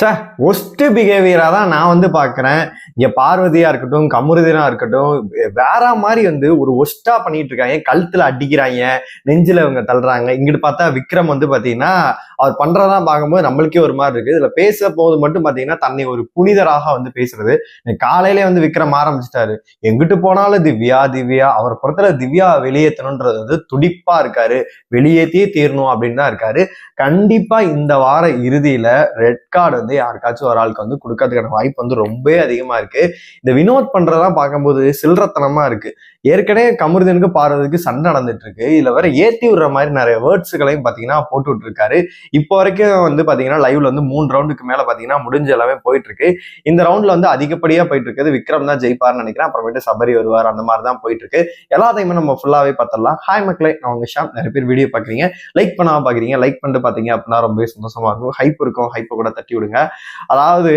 சே worst பிஹேவியராக தான் நான் வந்து பார்க்குறேன் இங்கே பார்வதியாக இருக்கட்டும் கமுருதினா இருக்கட்டும் வேற மாதிரி வந்து ஒரு ஒஸ்ட்டாக பண்ணிட்டு இருக்காங்க. கழுத்தில் அடிக்கிறாங்க நெஞ்சில் இவங்க தள்ளுறாங்க. இங்கிட்டு பார்த்தா விக்ரம் வந்து பார்த்தீங்கன்னா அவர் பண்ணுறதான் பார்க்கும்போது நம்மளுக்கே ஒரு மாதிரி இருக்குது இதில் பேச போது மட்டும் பார்த்தீங்கன்னா தன்னை ஒரு புனிதராக வந்து பேசுறது. காலையிலே வந்து விக்ரம் ஆரம்பிச்சிட்டாரு. எங்கிட்டு போனாலும் திவ்யா திவ்யா அவரை புறத்தில் திவ்யா வெளியேற்றணுன்றது வந்து துடிப்பாக இருக்காரு. வெளியேற்றியே தீரணும் அப்படின்னு தான் இருக்காரு. கண்டிப்பாக இந்த வார இறுதியில் ரெட் கார்டு வந்து யாருக்காச்சும் ஒரு ஆளுக்கு வந்து கொடுக்கறதுக்கான வாய்ப்பு வந்து ரொம்பவே அதிகமா இருக்கு. இந்த வினோத் பண்றதா பார்க்கும்போது சில்லறத்தனமா இருக்கு. ஏற்கனவே கமருதனுக்கு பாடுறதுக்கு சண்டை நடந்துட்டு இருக்கு. இதுல வேற ஏத்தி விடுற மாதிரி நிறைய வேர்ட்ஸுகளையும் பாத்தீங்கன்னா போட்டு இருக்காரு இப்போ வரைக்கும் வந்து பாத்தீங்கன்னா லைவ்ல வந்து மூணு ரவுண்டுக்கு மேல பாத்தீங்கன்னா முடிஞ்ச எல்லாமே போயிட்டு இருக்கு. இந்த ரவுண்ட்ல வந்து அதிகப்படியா போயிட்டு இருக்குது. விக்ரம் தான் ஜெயிப்பார்னு நினைக்கிறேன். அப்புறமேட்டு சபரி வருவார். அந்த மாதிரி தான் போயிட்டு இருக்கு. எல்லாத்தையுமே நம்ம ஃபுல்லாவே பார்த்தலாம் ஹாய் மக்களே நான் உங்க ஷாம். நிறைய பேர் வீடியோ பாக்குறீங்க லைக் பண்ணாம பாக்குறீங்க லைக் பண்ணிட்டு பாத்தீங்க அப்படின்னா ரொம்பவே சந்தோஷமா இருக்கும். ஹைப் இருக்கும். ஹைப்பை கூட தட்டி விடுங்க. அதாவது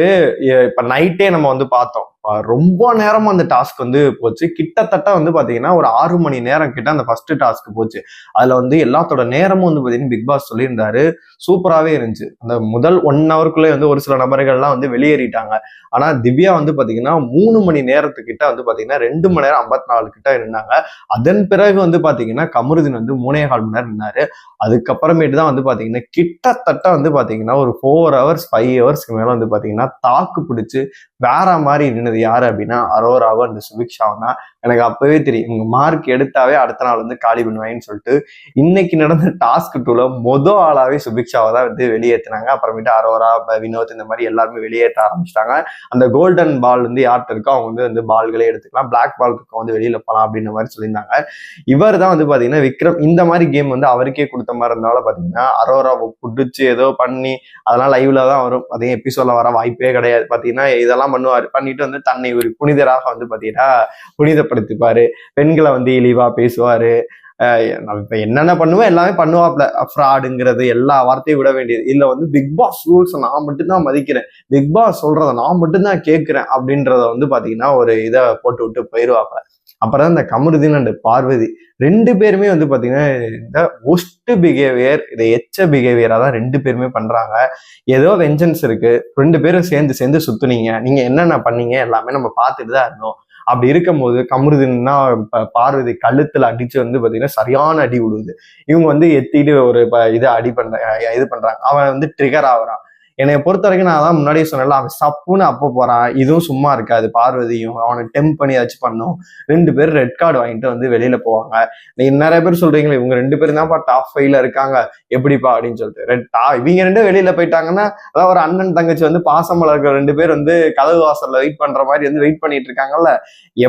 இப்ப நைட்டே நம்ம வந்து பார்த்தோம். ரொம்ப நேரம் அந்த டாஸ்க் வந்து போச்சு. கிட்டத்தட்ட வந்து பாத்தீங்கன்னா ஒரு ஆறு மணி நேரம் கிட்ட அந்த ஃபர்ஸ்ட் டாஸ்க் போச்சு. அதுல வந்து எல்லாத்தோட நேரமும் வந்து பாத்தீங்கன்னா பிக் பாஸ் சொல்லியிருந்தாரு. சூப்பராகவே இருந்துச்சு. அந்த முதல் ஒன் ஹவருக்குள்ளே வந்து ஒரு சில நபர்கள்லாம் வந்து வெளியேறிட்டாங்க. ஆனா திவ்யா வந்து பாத்தீங்கன்னா மூணு மணி நேரத்துக்கிட்ட வந்து பாத்தீங்கன்னா ரெண்டு மணி நேரம் ஐம்பத்தி நாலு கிட்ட இருந்தாங்க அதன் பிறகு வந்து பாத்தீங்கன்னா கமருதீன் வந்து மூணே கால் மணி நேரம் இருந்தாரு அதுக்கப்புறமேட்டு தான் வந்து பாத்தீங்கன்னா கிட்டத்தட்ட வந்து பாத்தீங்கன்னா ஒரு ஃபோர் ஹவர்ஸ் ஃபைவ் ஹவர்ஸ்க்கு மேல வந்து பாத்தீங்கன்னா தாக்கு பிடிச்சு வேற மாதிரி நின்று நின்னது யார் அப்படின்னா அரோராவும் அந்த சுபிக்ஷாவும் தான். எனக்கு அப்பவே தெரியும் இவங்க மார்க் எடுத்தாவே அடுத்த நாள் வந்து காலி பண்ணுவாங்கன்னு சொல்லிட்டு இன்னைக்கு நடந்த டாஸ்க் டூல மொதல் ஆளாவே சுபிக்ஷாவை தான் வந்து வெளியேற்றினாங்க அப்புறமேட்டு அரோரா வினோத் இந்த மாதிரி எல்லாருமே வெளியேற்ற ஆரம்பிச்சிட்டாங்க. அந்த கோல்டன் பால் வந்து யார்கிட்ட இருக்கோ அவங்க வந்து வந்து பால்களே எடுத்துக்கலாம். பிளாக் பால் இருக்கும் வந்து வெளியில போகலாம் அப்படின்ற மாதிரி சொல்லியிருந்தாங்க. இவர் தான் வந்து பாத்தீங்கன்னா விக்ரம் இந்த மாதிரி கேம் வந்து அவருக்கே கொடுத்த மாதிரி இருந்தாலும் பாத்தீங்கன்னா அரோராவை புடிச்சு ஏதோ பண்ணி அதெல்லாம் லைவ்ல தான் வரும். அதே எபிசோட்ல வர வாய்ப்பே கிடையாது. பாத்தீங்கன்னா இதெல்லாம் பண்ணுவார். பண்ணிட்டு வந்து தன்னை ஒரு புனிதராக வந்து பார்த்தீங்கன்னா புனிதப்படுத்திப்பாரு. பெண்களை வந்து இழிவா பேசுவாரு. இப்ப என்னென்ன பண்ணுவோம் எல்லாமே பண்ணுவாப்ல ஃப்ராடுங்கிறது எல்லா வார்த்தையும் விட வேண்டியது. இல்ல வந்து பிக் பாஸ் ரூல்ஸ் நான் மட்டும்தான் மதிக்கிறேன். பிக் பாஸ் சொல்றத நான் மட்டும்தான் கேட்கிறேன் அப்படின்றத வந்து பாத்தீங்கன்னா ஒரு இதை போட்டு விட்டு போயிருவாப்ல அப்புறம் இந்த கமருதீன் அண்ட் பார்வதி ரெண்டு பேருமே வந்து பார்த்தீங்கன்னா இந்த ஒஸ்ட் பிஹேவியர் இதை எச்ச பிஹேவியராக தான் ரெண்டு பேருமே பண்ணுறாங்க ஏதோ வெஞ்சன்ஸ் இருக்குது ரெண்டு பேரும் சேர்ந்து சேர்ந்து சுற்றுனீங்க நீங்கள் என்னென்ன பண்ணீங்க? எல்லாமே நம்ம பார்த்துட்டு தான் இருந்தோம். அப்படி இருக்கும்போது கமருதின்னா பார்வதி கழுத்துல அடிச்சு வந்து பாத்தீங்கன்னா சரியான அடி விழுவுது. இவங்க வந்து எத்திட்டு ஒரு இதை அடி பண்ற இது பண்றாங்க. அவன் வந்து ட்ரிகர் ஆகுறான். என்னை பொறுத்த வரைக்கும் நான் தான் முன்னாடியே சொன்னல அவன் சப்புன்னு அப்போ போறான் இதுவும் சும்மா இருக்காது பார்வதியும் அவனை டெம்ப் பண்ணி ஏதாச்சும் பண்ணும். ரெண்டு பேரும் ரெட் கார்டு வாங்கிட்டு வந்து வெளியில போவாங்க. நீ நிறைய பேர் சொல்றீங்களே இவங்க ரெண்டு பேரும் தான்ப்பா டாப் ஃபைவ்ல இருக்காங்க. எப்படிப்பா அப்படின்னு சொல்லிட்டு. ரெட் டா இவங்க ரெண்டும் வெளியில போயிட்டாங்கன்னா அதாவது ஒரு அண்ணன் தங்கச்சி வந்து பாசம் வளர்க்குற ரெண்டு பேர் வந்து கதவு வாசல்ல வெயிட் பண்ற மாதிரி வந்து வெயிட் பண்ணிட்டு இருக்காங்கல்ல.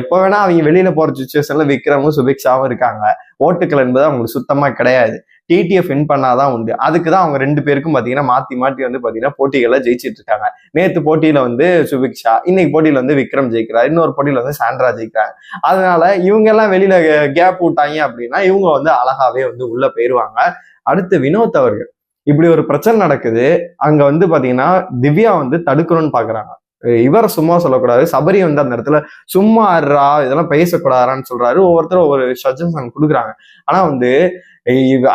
எப்ப வேணா அவங்க வெளியில போற சுச்சுவேஷன்ல விக்ரமும் சுபிக்ஷாவும் இருக்காங்க. ஓட்டுக்கள் என்பது அவங்களுக்கு சுத்தமா கிடையாது. டிடிஎஃப் வின் பண்ணாதான் உண்டு. அதுக்கு தான் அவங்க ரெண்டு பேருக்கும் பார்த்தீங்கன்னா மாற்றி மாற்றி வந்து பார்த்தீங்கன்னா போட்டிகளை ஜெயிச்சிட்டு இருக்காங்க. நேற்று போட்டியில் வந்து சுபிக்ஷா இன்னைக்கு போட்டியில் வந்து விக்ரம் ஜெயிக்கிறார். இன்னொரு போட்டியில் வந்து சாண்ட்ரா ஜெயிக்கிறாங்க. அதனால இவங்க எல்லாம் வெளியில கேப் விட்டாங்க அப்படின்னா இவங்க வந்து அழகாவே வந்து உள்ள போயிருவாங்க. அடுத்து வினோத் அவர்கள். இப்படி ஒரு பிரச்சனை நடக்குது. அங்க வந்து பாத்தீங்கன்னா திவ்யா வந்து தடுக்கணும்னு பாக்குறாங்க. இவரை சும்மா சொல்லக்கூடாது. சபரி வந்து அந்த இடத்துல சும்மா ஆடுறா இதெல்லாம் பேசக்கூடாதான்னு சொல்றாரு. ஒவ்வொருத்தரும் ஒவ்வொரு சஜஷன் கொடுக்குறாங்க. ஆனா வந்து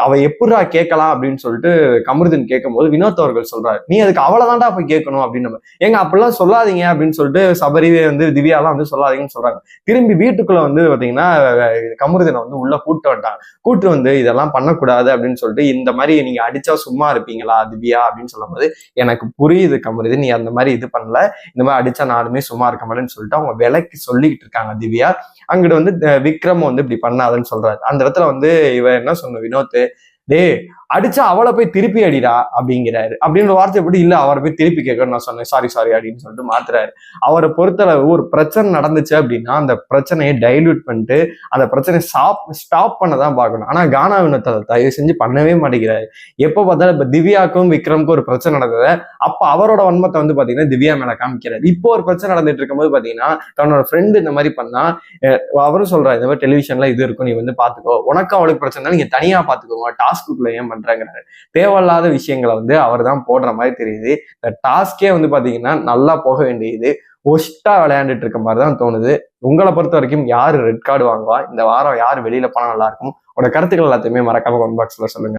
அவ எப்படா கேட்கலாம் அப்படின்னு சொல்லிட்டு கமருதன் கேட்கும் போது வினோத் அவர்கள் சொல்றாரு. நீ அதுக்கு அவ்வளவுதான்டா போய் கேட்கணும் அப்படின்னு எங்க அப்படிலாம் சொல்லாதீங்க அப்படின்னு சொல்லிட்டு சபரிவே வந்து திவ்யாலாம் வந்து சொல்லாதீங்கன்னு சொல்றாங்க. திரும்பி வீட்டுக்குள்ள வந்து பாத்தீங்கன்னா கமருதனை வந்து உள்ள கூட்டு வந்துட்டாங்க கூட்டு வந்து இதெல்லாம் பண்ணக்கூடாது அப்படின்னு சொல்லிட்டு இந்த மாதிரி நீங்க அடிச்சா சும்மா இருப்பீங்களா திவ்யா அப்படின்னு சொல்லும் போது எனக்கு புரியுது கமருது நீ அந்த மாதிரி இது பண்ணல. இந்த மாதிரி அடிச்சா நானுமே சும்மா இருக்க மாட்டேன்னு சொல்லிட்டு அவங்க விலைக்கு சொல்லிக்கிட்டு இருக்காங்க திவ்யா. அங்கிட்ட வந்து விக்ரம் வந்து இப்படி பண்ணாதுன்னு சொல்றாரு. அந்த இடத்துல வந்து இவ என்ன சொன்ன வினோத் டே அடிச்சா அவளை போய் திருப்பி அடிடா அப்படிங்கிறாரு. அப்படின்ற வார்த்தை எப்படி இல்ல அவரை போய் திருப்பி கேட்கணும் நான் சொன்னேன். சாரி சாரி அப்படின்னு சொல்லிட்டு மாத்துறாரு. அவரை பொறுத்தளவு ஒரு பிரச்சனை நடந்துச்சு அப்படின்னா அந்த பிரச்சனையை டைல்யூட் பண்ணிட்டு அந்த பிரச்சனையை ஸ்டாப் ஸ்டாப் பண்ண தான் பார்க்கணும். ஆனா கானா வினத்தை தயவு செஞ்சு பண்ணவே மாட்டேங்கிறாரு. எப்போ பார்த்தாலும் இப்போ திவ்யாக்கும் விக்ரமுக்கும் ஒரு பிரச்சனை நடந்தது அப்போ அவரோட வன்மத்தை வந்து பாத்தீங்கன்னா திவ்யா மேலே காமிக்கிறாரு. இப்போ ஒரு பிரச்சனை நடந்துட்டு இருக்கும்போது பாத்தீங்கன்னா தன்னோட ஃப்ரெண்டு இந்த மாதிரி பண்ணா அவரும் சொல்றாரு இந்த மாதிரி டெலிவிஷன்ல இது இருக்கும் நீ வந்து பார்த்துக்கோ உனக்கு அவளுக்கு பிரச்சனை நீங்க தனியா பாத்துக்கோங்க. டாஸ்க்குள்ள ஏன் பண்றாங்கிறாரு. தேவையில்லாத விஷயங்களை வந்து அவர் தான் போடுற மாதிரி தெரியுது. இந்த டாஸ்கே வந்து பாத்தீங்கன்னா நல்லா போக வேண்டியது. ஒஸ்டா விளையாண்டுட்டு இருக்க மாதிரி தான் தோணுது. உங்களை பொறுத்த வரைக்கும் யாரு ரெட் கார்டு வாங்குவா? இந்த வாரம் யார் வெளியில போனா நல்லா இருக்கும்? உங்களோட கருத்துக்கள் எல்லாத்தையுமே மறக்காம கமெண்ட் பாக்ஸ்ல சொல்லுங்க.